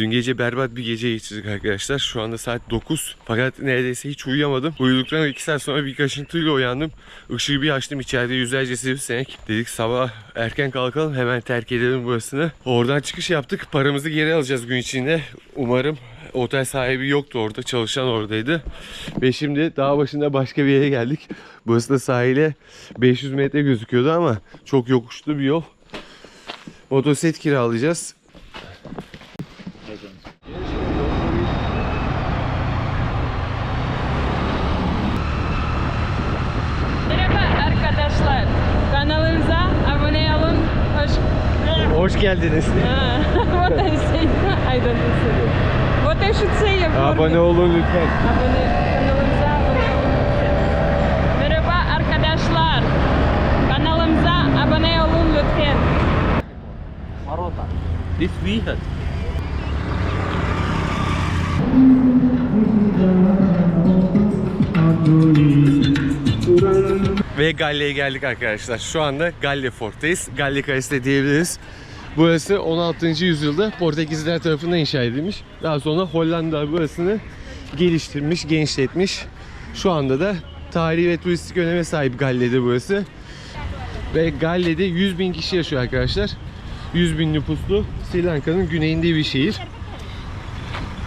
Dün gece berbat bir gece geçirdik arkadaşlar. Şu anda saat 9. Fakat neredeyse hiç uyuyamadım. Uyuduktan 2 saat sonra bir kaşıntıyla uyandım. Işığı bir açtım içeride yüzlerce sivrisinek. Dedik sabah erken kalkalım hemen terk edelim burasını. Oradan çıkış yaptık. Paramızı geri alacağız gün içinde. Umarım otel sahibi yoktu orada. Çalışan oradaydı. Ve şimdi dağ başında başka bir yere geldik. Burası da sahile 500 metre gözüküyordu ama çok yokuşlu bir yol. Motosiklet kiralayacağız. Merhaba arkadaşlar. Kanalımıza abone olun. Hoş... Hoş geldiniz. What I say? I don't know. What I should say? Abone olun lütfen. Abone, kanalımıza abone olun. Merhaba arkadaşlar. Kanalımıza abone olun lütfen. Marotta. This had. Ve Galle'ye geldik arkadaşlar. Şu anda Galle Fort'tayız. Galle Kalesi de diyebiliriz. Burası 16. yüzyılda Portekizliler tarafından inşa edilmiş. Daha sonra Hollanda burasını geliştirmiş, genişletmiş. Şu anda da tarihi ve turistik öneme sahip Galle'de burası. Ve Galle'de 100 bin kişi yaşıyor arkadaşlar. 100 bin nüfuslu Sri Lanka'nın güneyinde bir şehir.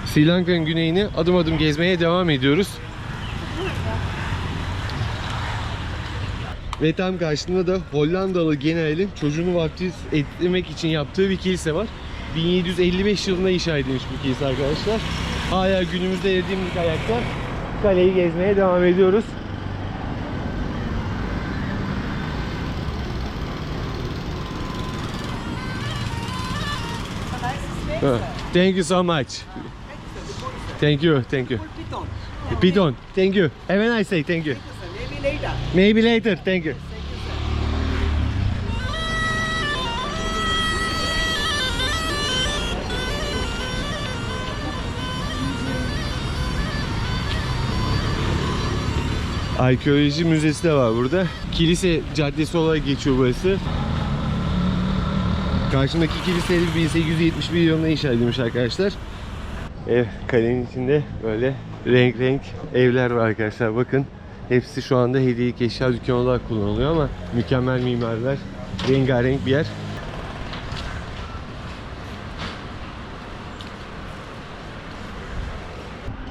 Sri Lanka'nın güneyini adım adım gezmeye devam ediyoruz. Ve tam karşısında da Hollandalı generalin çocuğunu vaftiz etmek için yaptığı bir kilise var. 1755 yılında inşa edilmiş bu kilise arkadaşlar. Hala günümüzde erdiğimiz ayakta kaleyi gezmeye devam ediyoruz. Uh, Thank you so much. Thank you, thank you. Piton, thank you. Have a nice day, thank you. Later. Maybe later, thank you. Arkeoloji müzesi de var burada. Kilise caddesi olarak geçiyor burası. Karşımdaki kilise 1871 yılında inşa edilmiş arkadaşlar. Ev kalenin içinde böyle renk renk evler var arkadaşlar. Bakın hepsi şu anda hediyelik eşya dükkanı olarak kullanılıyor ama mükemmel mimarlar. Rengarenk bir yer.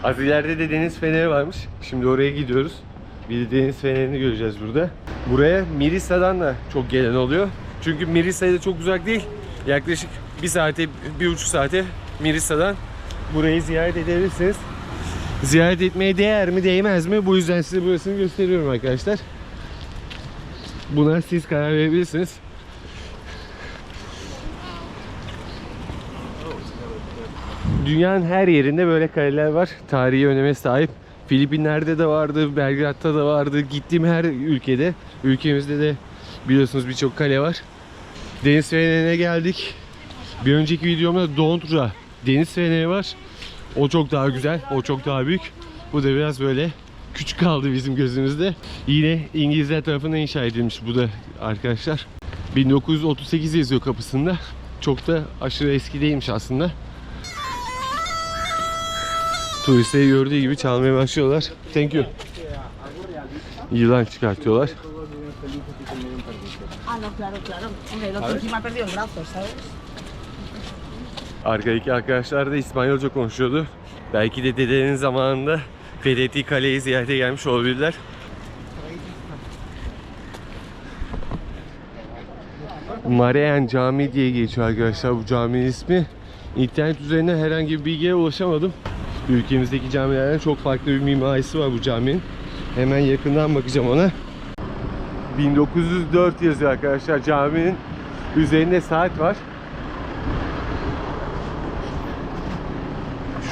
Az ileride de deniz feneri varmış. Şimdi oraya gidiyoruz. Bir de deniz fenerini göreceğiz burada. Buraya Mirisa'dan da çok gelen oluyor. Çünkü Mirisa'ya da çok uzak değil. Yaklaşık bir saate, bir buçuk saate Mirisa'dan burayı ziyaret edebilirsiniz. Ziyaret etmeye değer mi değmez mi? Bu yüzden size burasını gösteriyorum arkadaşlar. Buna siz karar verebilirsiniz. Dünyanın her yerinde böyle kaleler var. Tarihi öneme sahip. Filipinler'de de vardı, Belgrad'da da vardı. Gittiğim her ülkede, ülkemizde de biliyorsunuz birçok kale var. Deniz fenerine geldik. Bir önceki videomda Dondra deniz feneri var. O çok daha güzel, o çok daha büyük. Bu da biraz böyle küçük kaldı bizim gözümüzde. Yine İngilizler tarafından inşa edilmiş bu da arkadaşlar. 1938 yazıyor kapısında. Çok da aşırı eski değilmiş aslında. Turistleri gördüğü gibi çalmaya başlıyorlar. Thank you. Yılan çıkartıyorlar. Ah, no, claro, claro. Hombre, el otro encima ha perdido el brazo, ¿sabes? Arkadaki arkadaşlar da İspanyolca konuşuyordu. Belki de dedenin zamanında fethettiği kaleyi ziyarete gelmiş olabilirler. Marian Camii diye geçiyor arkadaşlar bu caminin ismi. İnternet üzerinden herhangi bir bilgiye ulaşamadım. Ülkemizdeki camilerden çok farklı bir mimarisi var bu caminin. Hemen yakından bakacağım ona. 1904 yazıyor arkadaşlar caminin üzerinde saat var.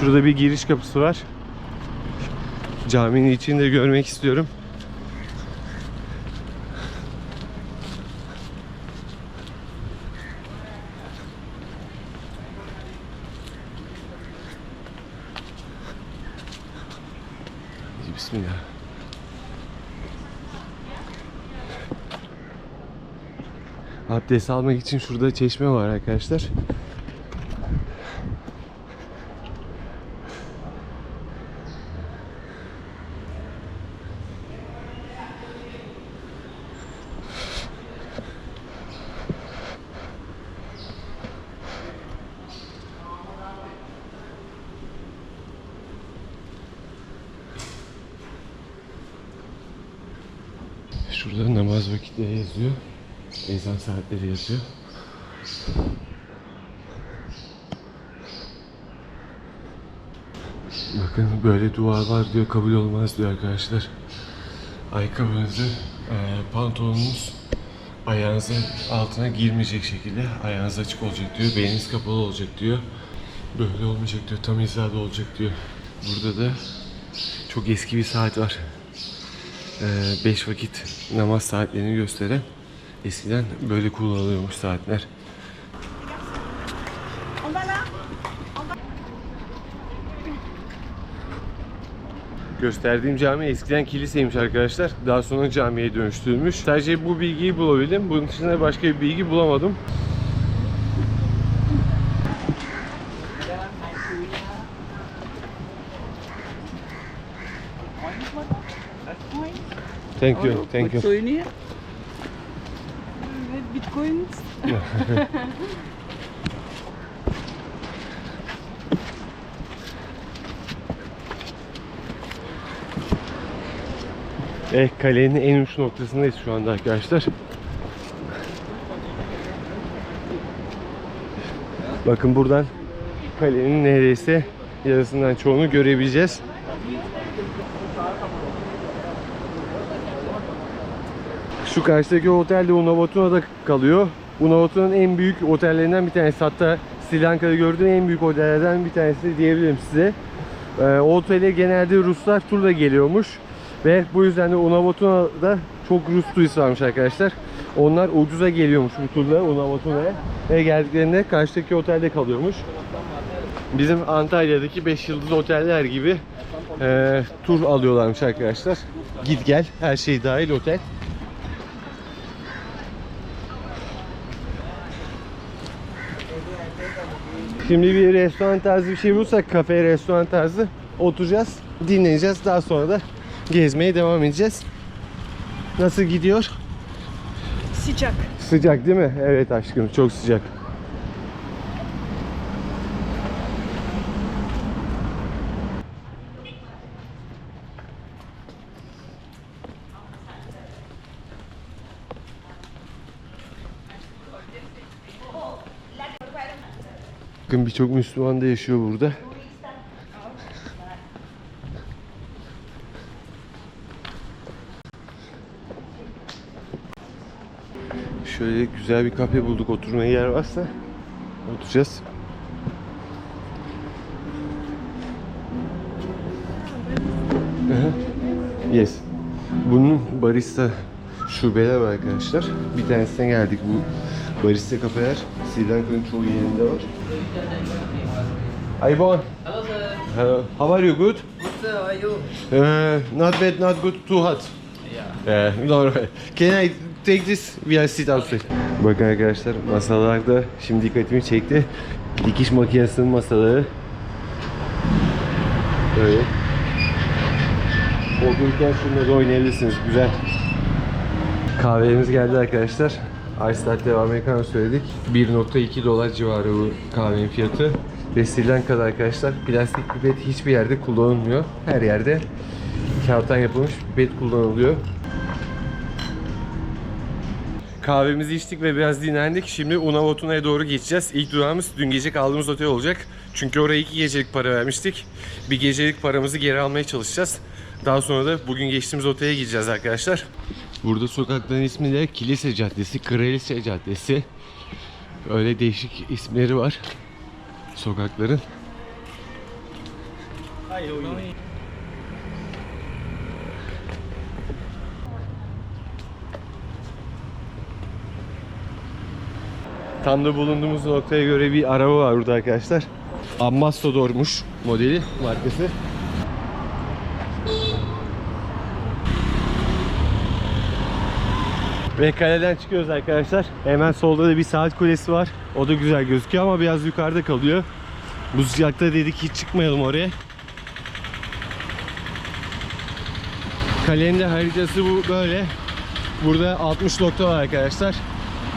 Şurada bir giriş kapısı var. Caminin içini de görmek istiyorum. Bismillah. Abdest almak için şurada çeşme var arkadaşlar. Şurada namaz vakitleri yazıyor. Ezan saatleri yazıyor. Bakın böyle dua diyor kabul olmaz diyor arkadaşlar. Ayakkabınızı, e, pantolonunuz ayağınızın altına girmeyecek şekilde ayağınız açık olacak diyor. Beyniniz kapalı olacak diyor. Böyle olmayacak diyor. Tam hizada olacak diyor. Burada da çok eski bir saat var. 5 vakit namaz saatlerini gösteren eskiden böyle kullanılıyormuş saatler. Gösterdiğim cami eskiden kiliseymiş arkadaşlar. Daha sonra camiye dönüştürülmüş. Sadece bu bilgiyi bulabildim. Bunun dışında başka bir bilgi bulamadım. Thank you, thank you. So in here? Met bitcoins. Eh kalenin en uç noktasındayız şu anda arkadaşlar. Bakın buradan kalenin neredeyse yarısından çoğunu görebileceğiz. Şu karşıdaki otel de Unavatuna'da kalıyor. Unavatuna'nın en büyük otellerinden bir tanesi. Hatta Sri Lanka'da gördüğüm en büyük otellerden bir tanesi diyebilirim size. Ee, otele genelde Ruslar turla geliyormuş. Ve bu yüzden de Unavatuna'da çok Rus turist varmış arkadaşlar. Onlar ucuza geliyormuş bu turla Unavatuna'ya. Ve geldiklerinde karşıdaki otelde kalıyormuş. Bizim Antalya'daki 5 yıldız oteller gibi e, tur alıyorlarmış arkadaşlar. Git gel her şey dahil otel. Şimdi bir restoran tarzı bir şey bulursak kafe restoran tarzı oturacağız, dinleneceğiz. Daha sonra da gezmeye devam edeceğiz. Nasıl gidiyor? Sıcak. Sıcak değil mi? Evet aşkım çok sıcak. Bakın birçok Müslüman da yaşıyor burada. Şöyle güzel bir kafe bulduk oturmaya yer varsa oturacağız. Yes. Bunun barista şubeler var arkadaşlar. Bir tanesine geldik bu barista kafeler. Sri Lanka'nın çoğu yerinde var. Hi Bon. Hello sir. Hello. How are you? Good? Good sir, how are you? Uh, not bad, not good, too hot. Yeah. Yeah, no, no. Can I take this? We are sit outside. Bakın arkadaşlar masalarda şimdi dikkatimi çekti. Dikiş makinesinin masaları. Böyle. Otururken şunları oynayabilirsiniz. Güzel. Kahvemiz geldi arkadaşlar. Ice latte americano söyledik. 1.2 dolar civarı bu kahvenin fiyatı. Ve Sri Lanka'da arkadaşlar plastik pipet hiçbir yerde kullanılmıyor. Her yerde kağıttan yapılmış pipet kullanılıyor. Kahvemizi içtik ve biraz dinlendik. Şimdi Unavatuna'ya doğru geçeceğiz. İlk durağımız dün gece kaldığımız otel olacak. Çünkü oraya iki gecelik para vermiştik. Bir gecelik paramızı geri almaya çalışacağız. Daha sonra da bugün geçtiğimiz otele gideceğiz arkadaşlar. Burada sokakların ismi de Kilise Caddesi, Kraliçe Caddesi. Öyle değişik isimleri var sokakların. Tam da bulunduğumuz noktaya göre bir araba var burada arkadaşlar. Ambassador'muş modeli, markası. Ve kaleden çıkıyoruz arkadaşlar. Hemen solda da bir saat kulesi var. O da güzel gözüküyor ama biraz yukarıda kalıyor. Bu sıcakta dedik hiç çıkmayalım oraya. Kalenin de haritası bu böyle. Burada 60 nokta var arkadaşlar.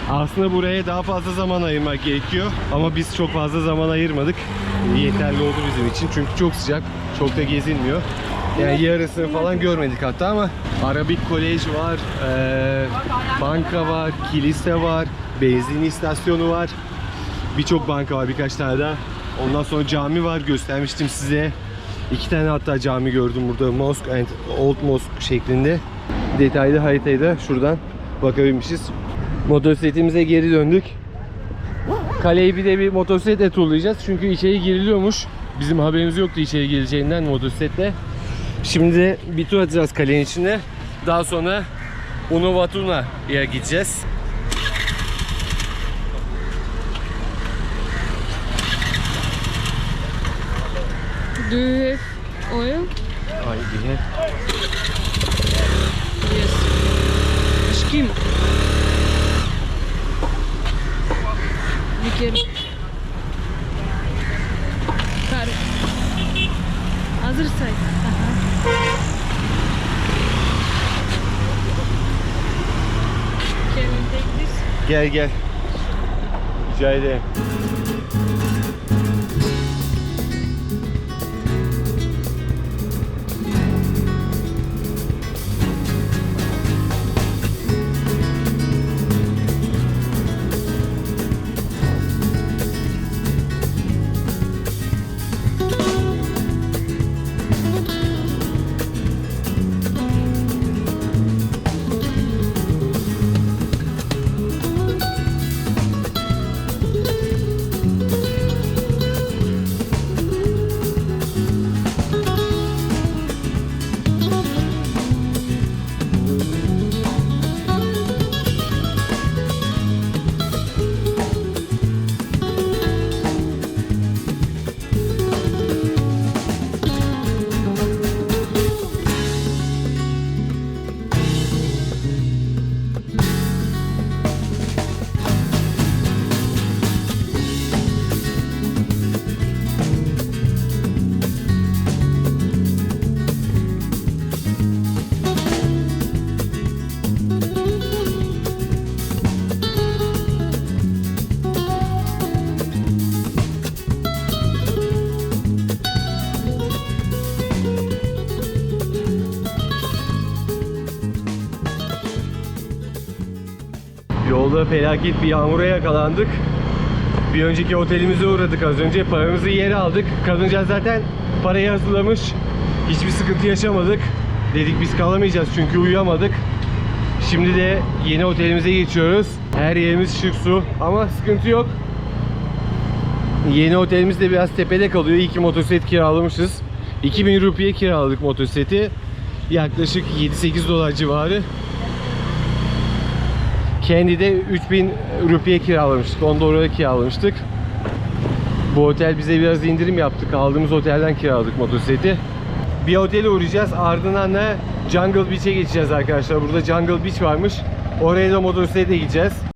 Aslında buraya daha fazla zaman ayırmak gerekiyor. Ama biz çok fazla zaman ayırmadık. Yeterli oldu bizim için. Çünkü çok sıcak. Çok da gezilmiyor. Yani yarısını falan görmedik hatta ama Arabik Kolej var, eee, banka var, kilise var, benzin istasyonu var. Birçok banka var birkaç tane daha. Ondan sonra cami var göstermiştim size. İki tane hatta cami gördüm burada. Mosque and Old Mosque şeklinde. Detaylı haritayı da şuradan bakabilmişiz. Motosikletimize geri döndük. Kaleyi bir de bir motosikletle turlayacağız. Çünkü içeri giriliyormuş. Bizim haberimiz yoktu içeri gireceğinden motosikletle. Şimdi bir tur atacağız kalenin içine. Daha sonra Unuvatuna'ya gideceğiz. Do you have oil? Ay diye. Yes. Aşkım. Bir kere. Kar. Hazır say. Aha. Can you take this? Gel gel. Rica ederim. Yolda felaket bir yağmura yakalandık. Bir önceki otelimize uğradık az önce. Paramızı yere aldık. Kadıncağız zaten parayı hazırlamış. Hiçbir sıkıntı yaşamadık. Dedik biz kalamayacağız çünkü uyuyamadık. Şimdi de yeni otelimize geçiyoruz. Her yerimiz şık su ama sıkıntı yok. Yeni otelimiz de biraz tepede kalıyor. İki motosiklet kiralamışız. 2000 rupiye kiraladık motosikleti. Yaklaşık 7-8 dolar civarı. Kendi de 3000 rupiye kiralamıştık. 10 dolara kiralamıştık. Bu otel bize biraz indirim yaptık. Aldığımız otelden kiraladık motosikleti. Bir otele uğrayacağız. Ardından da Jungle Beach'e geçeceğiz arkadaşlar. Burada Jungle Beach varmış. Oraya da motosikletle gideceğiz.